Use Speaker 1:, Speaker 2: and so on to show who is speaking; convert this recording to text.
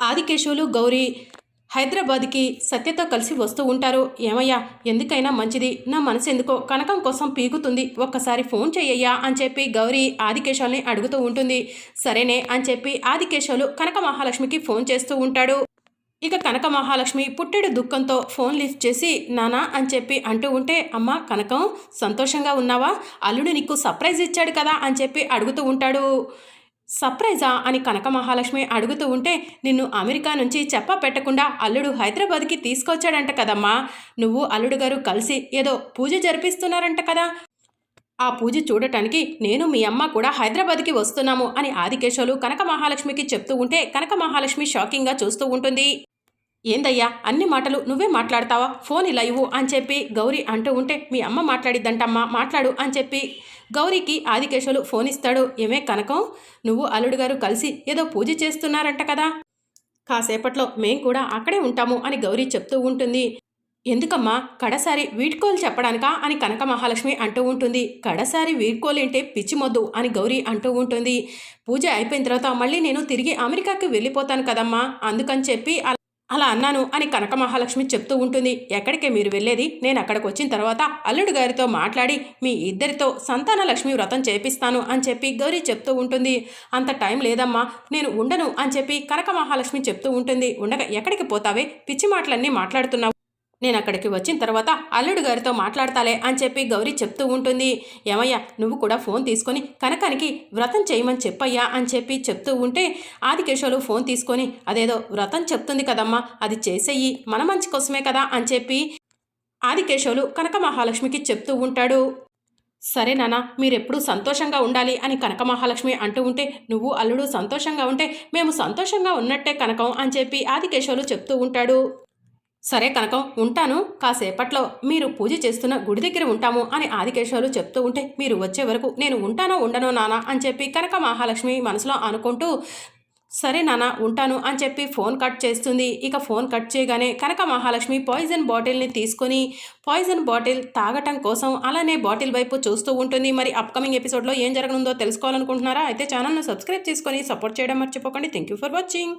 Speaker 1: ఆదికేశవులు గౌరీ హైదరాబాద్కి సత్యతో కలిసి వస్తూ ఉంటారు. ఏమయ్యా ఎందుకైనా మంచిది. నా మనసు ఎందుకో కనకం కోసం పీకుతుంది ఒక్కసారి ఫోన్ చెయ్యయ్యా అని చెప్పి గౌరీ ఆదికేశవుల్ని అడుగుతూ ఉంటుంది. సరేనే అని చెప్పి ఆదికేశవులు కనక మహాలక్ష్మికి ఫోన్ చేస్తూ ఉంటాడు. ఇక కనక మహాలక్ష్మి పుట్టెడు దుఃఖంతో ఫోన్ లిఫ్ట్ చేసి నానా అని చెప్పి అంటూ ఉంటే అమ్మ కనకం సంతోషంగా ఉన్నావా? అల్లుడు నీకు సర్ప్రైజ్ ఇచ్చాడు కదా అని చెప్పి అడుగుతూ ఉంటాడు. సర్ప్రైజా అని కనక మహాలక్ష్మి అడుగుతూ ఉంటే నిన్ను అమెరికా నుంచి చెప్ప పెట్టకుండా అల్లుడు హైదరాబాద్కి తీసుకొచ్చాడంట కదమ్మా. నువ్వు అల్లుడు గారు కలిసి ఏదో పూజ జరిపిస్తున్నారంట కదా. ఆ పూజ చూడటానికి నేను మీ అమ్మ కూడా హైదరాబాద్కి వస్తున్నాము అని ఆదికేశవులు కనక మహాలక్ష్మికి చెప్తూ ఉంటే కనక మహాలక్ష్మి షాకింగ్గా చూస్తూ ఉంటుంది. ఏందయ్యా అన్ని మాటలు నువ్వే మాట్లాడతావా? ఫోన్ ఇలా ఇవ్వు అని చెప్పి గౌరీ అంటూ ఉంటే మీ అమ్మ మాట్లాడిద్దంటమ్మా మాట్లాడు అని చెప్పి గౌరీకి ఆదికేశవులు ఫోన్ ఇస్తాడు. ఏమే కనకం నువ్వు అల్లుడు గారు కలిసి ఏదో పూజ చేస్తున్నారంట కదా. కాసేపట్లో మేం కూడా అక్కడే ఉంటాము అని గౌరీ చెప్తూ ఉంటుంది. ఎందుకమ్మా కడసారి వీడ్కోలు చెప్పడానికా అని కనక మహాలక్ష్మి అంటూ ఉంటుంది. కడసారి వీడ్కోలు ఏంటే పిచ్చిమొద్దు అని గౌరీ అంటూ ఉంటుంది. పూజ అయిపోయిన తర్వాత మళ్ళీ నేను తిరిగి అమెరికాకి వెళ్ళిపోతాను కదమ్మా అందుకని చెప్పి అలా అన్నాను అని కనక మహాలక్ష్మి చెప్తూ ఉంటుంది. ఎక్కడికే మీరు వెళ్ళేది? నేను అక్కడికి వచ్చిన తర్వాత అల్లుడు గారితో మాట్లాడి మీ ఇద్దరితో సంతాన లక్ష్మి వ్రతం చేపిస్తాను అని చెప్పి గౌరీ చెప్తూ ఉంటుంది. అంత టైం లేదమ్మా నేను ఉండను అని చెప్పి కనక మహాలక్ష్మి చెప్తూ ఉంటుంది. ఉండగా ఎక్కడికి పోతావే? పిచ్చి మాటలన్నీ మాట్లాడుతున్నావు. నేను అక్కడికి వచ్చిన తర్వాత అల్లుడు గారితో మాట్లాడతాలే అని చెప్పి గౌరీ చెప్తూ ఉంటుంది. ఏమయ్యా నువ్వు కూడా ఫోన్ తీసుకొని కనకానికి వ్రతం చేయమని చెప్పయ్యా అని చెప్పి చెప్తూ ఉంటే ఆదికేశవులు ఫోన్ తీసుకొని అదేదో వ్రతం చెప్తుంది కదమ్మా అది చేసేయి మన మంచి కోసమే కదా అని చెప్పి ఆదికేశవులు కనక మహాలక్ష్మికి చెప్తూ ఉంటాడు. సరే నాన్న మీరెప్పుడు సంతోషంగా ఉండాలి అని కనక మహాలక్ష్మి అంటూ ఉంటే నువ్వు అల్లుడు సంతోషంగా ఉంటే మేము సంతోషంగా ఉన్నట్టే కనకం అని చెప్పి ఆదికేశవులు చెప్తూ ఉంటాడు. సరే కనకం ఉంటాను. కాసేపట్లో మీరు పూజ చేస్తున్న గుడి దగ్గర ఉంటాము అని ఆదికేశవులు చెప్తూ ఉంటే మీరు వచ్చే వరకు నేను ఉంటానో ఉండనో నానా అని చెప్పి కనక మహాలక్ష్మి మనసులో అనుకుంటూ సరే నాన్న ఉంటాను అని చెప్పి ఫోన్ కట్ చేస్తుంది. ఇక ఫోన్ కట్ చేయగానే కనక మహాలక్ష్మి పాయిజన్ బాటిల్ని తీసుకొని పాయిజన్ బాటిల్ తాగటం కోసం అలానే బాటిల్ వైపు చూస్తూ ఉంటుంది. మరి అప్కమింగ్ ఎపిసోడ్లో ఏం జరగనుందో తెలుసుకోవాలనుకుంటున్నారా? అయితే ఛానల్ను సబ్స్క్రైబ్ చేసుకొని సపోర్ట్ చేయడం మర్చిపోకండి. Thank you for watching.